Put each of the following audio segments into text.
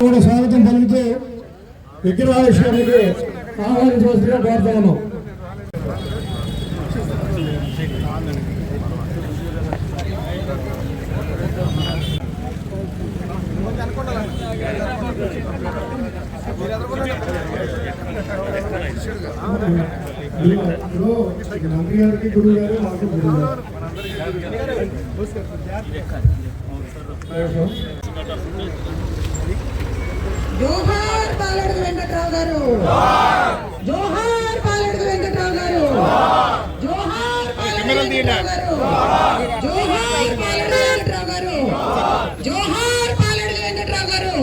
కూడా స్వాగతం పలుకుతూ విగ్రహావిష్యానికి ఆహ్వానించవలసిందిగా కోరుతా ఉన్నాం మంత్రి గారికి గురువు గారు మాకు గురువు గారు జోహార్ పాలడుగు వెంకట్రావు గారు. జోహార్ పాలడుగు వెంకట్రావు గారు. జోహార్ పాలడుగు వెంకట్రావు గారు. జోహార్ పాలడుగు వెంకట్రావు గారు. జోహార్ పాలడుగు వెంకట్రావు గారు.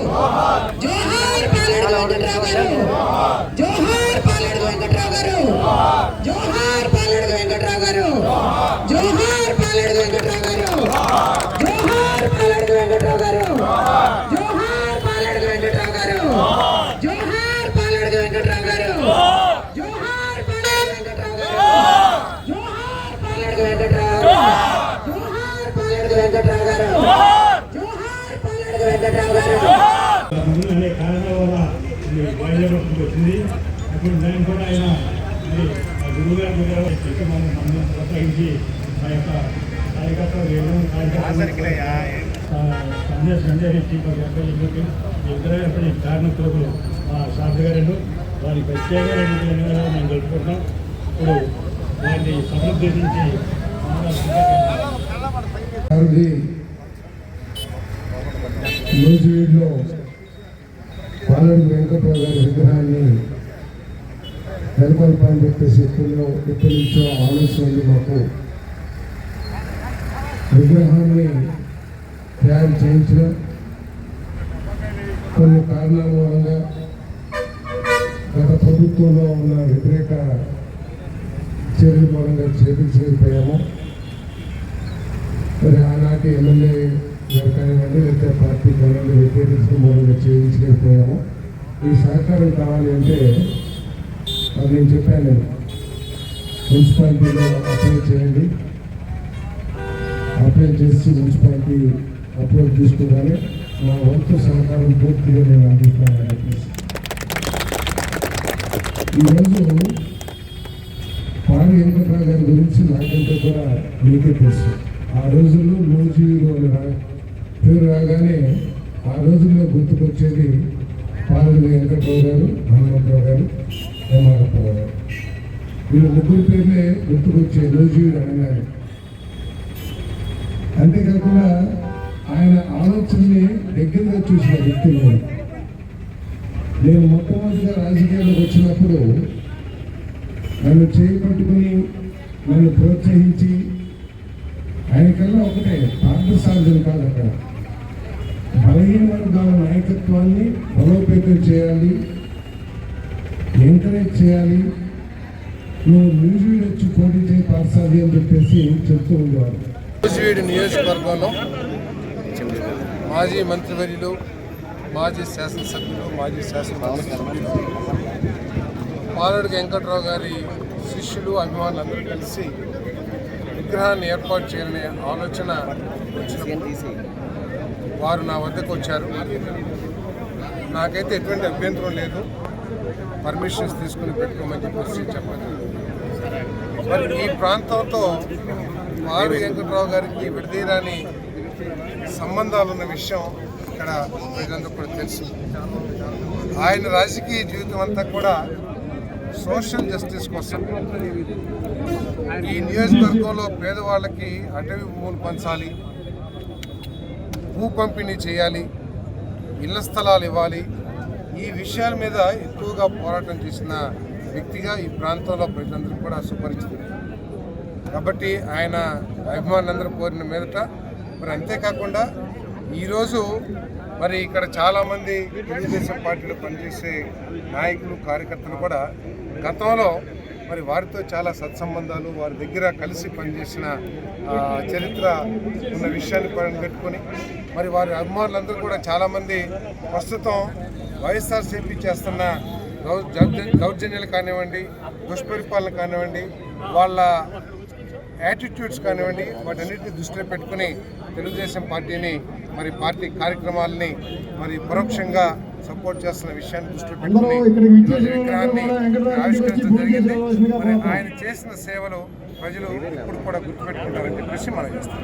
జోహార్ పాలడుగు వెంకట్రావు గారు. పాలెడు వెంకట్రావు జోహార్ పాలెడు వెంకట్రావు గారు జోహార్ పాలెడు వెంకట్రావు గారు అనే కారణం వల్ల బయలుదేరి అప్పుడు నేను కూడా ఆయన గురువుగారు చెప్పి మనం మనం ప్రోత్సహించి ఆ యొక్క కార్యకర్తలు ఏమో కార్యకర్తలు సంజయ్ సంజయ్ రెడ్డి మా ఎంపీ ఇద్దరు వారికి ప్రత్యేకమైన ధన్యవాదాలు మేము జరుపుకుంటున్నాం ఇప్పుడు వారిని సముద్దేశించి గారిది న్యూజివీడ్లో పాలెం వెంకట్రావు గారి విగ్రహాన్ని నెలకొల్పాలని చెప్పేసి ఎప్పుడో ఎప్పటి నుంచో ఆలోచన ఉంది మాకు. విగ్రహాన్ని తయారు చేయించిన కొన్ని కారణాల మూలంగా గత ప్రభుత్వంలో ఉన్న వ్యతిరేక చర్యల మూలంగా చేపించలేకపోయాము మరి ఆనాటి ఎమ్మెల్యే గారు కానివ్వండి లేకపోతే పార్టీ కానివ్వండి వ్యతిరేకించడం మూలంగా చేయించలేకపోయాము ఈ సహకారం కావాలి అంటే అది నేను చెప్పాను నేను మున్సిపాలిటీలో అప్లై చేయండి. అప్లై చేసి మున్సిపాలిటీ అప్లోడ్ తీసుకోగానే నా వంతు సహకారం పూర్తిగా నేను అందిస్తానని చెప్పేసి. ఈరోజు గురించి నాకంటే కూడా మీకే తెలుసు. ఆ రోజుల్లో నూజీలో పేరు రాగానే ఆ రోజుల్లో గుర్తుకొచ్చేది పాలెడు వెంకటరావు గారు హనుమంతరావు గారు హేమారప్పరావు గారు. వీళ్ళ ముగ్గురు పేర్లే గుర్తుకొచ్చే నూజీవుడు అనగానే. అంతేకాకుండా ఆయన ఆలోచనని దగ్గరగా చూసిన వ్యక్తులు నేను. నేను మొట్టమొదటిగా రాజకీయాల్లోకి వచ్చినప్పుడు నన్ను చేపట్టుకుని నన్ను ప్రోత్సహించి ఆయనకల్లా ఒకటే పార్థసార్థం కాదు అక్కడ. బలహీన వర్గాల నాయకత్వాన్ని బలోపేతం చేయాలి ఎంకరేజ్ చేయాలి. నువ్వు న్యూజివీడ్ వచ్చి పోటీ చేయి పాఠశాలి అని చెప్పేసి చెప్తూ ఉండేవారు న్యూజివీడ్ నియోజకవర్గంలో మాజీ మంత్రివర్యులు మాజీ శాసనసభ్యులు మాజీ శాసనసభ్యులు సభ్యులు పాలడుగు వెంకట్రావు గారి శిష్యులు అభిమానులు అందరూ కలిసి విగ్రహాన్ని ఏర్పాటు చేయాలనే ఆలోచన వారు నా వద్దకు వచ్చారు. నాకైతే ఎటువంటి అభ్యంతరం లేదు. పర్మిషన్స్ తీసుకుని పెట్టుకోమని చెప్పేసి చెప్పాను. మరి ఈ ప్రాంతంతో వారు వెంకట్రావు గారికి విడదీరాని సంబంధాలున్న విషయం ఇక్కడ ప్రజలందరూ కూడా తెలుసు. ఆయన రాజకీయ జీవితం అంతా కూడా సోషల్ జస్టిస్ కోసం ఈ నియోజకవర్గంలో పేదవాళ్ళకి అటవీ భూములు పంచాలి భూ పంపిణీ చేయాలి ఇళ్ళ స్థలాలు ఇవ్వాలి. ఈ విషయాల మీద ఎక్కువగా పోరాటం చేసిన వ్యక్తిగా ఈ ప్రాంతంలో ప్రజలందరూ కూడా సుపరిచితులు కాబట్టి ఆయన అభిమానులందరూ కోరిన మీదట మరి అంతేకాకుండా ఈరోజు మరి ఇక్కడ చాలామంది తెలుగుదేశం పార్టీలో పనిచేసే నాయకులు కార్యకర్తలు కూడా గతంలో మరి వారితో చాలా సత్సంబంధాలు వారి దగ్గర కలిసి పనిచేసిన చరిత్ర ఉన్న విషయాన్ని పెట్టుకొని మరి వారి అభిమానులందరూ కూడా చాలామంది ప్రస్తుతం వైఎస్ఆర్సీపీ చేస్తున్న దౌర్జన్యాలు కానివ్వండి దుష్పరిపాలన కానివ్వండి వాళ్ళ యాటిట్యూడ్స్ కానివ్వండి వాటన్నిటిని దృష్టిలో పెట్టుకుని తెలుగుదేశం పార్టీని మరి పార్టీ కార్యక్రమాలని మరి పరోక్షంగా సపోర్ట్ చేస్తున్న విషయాన్ని దృష్టిలో పెట్టుకుని ఈరోజు విగ్రహాన్ని ఆవిష్కరించడం జరిగింది. మరి ఆయన చేసిన సేవలు ప్రజలు ఇప్పుడు కూడా గుర్తుపెట్టుకుంటారని చెప్పేసి మనం చేస్తాం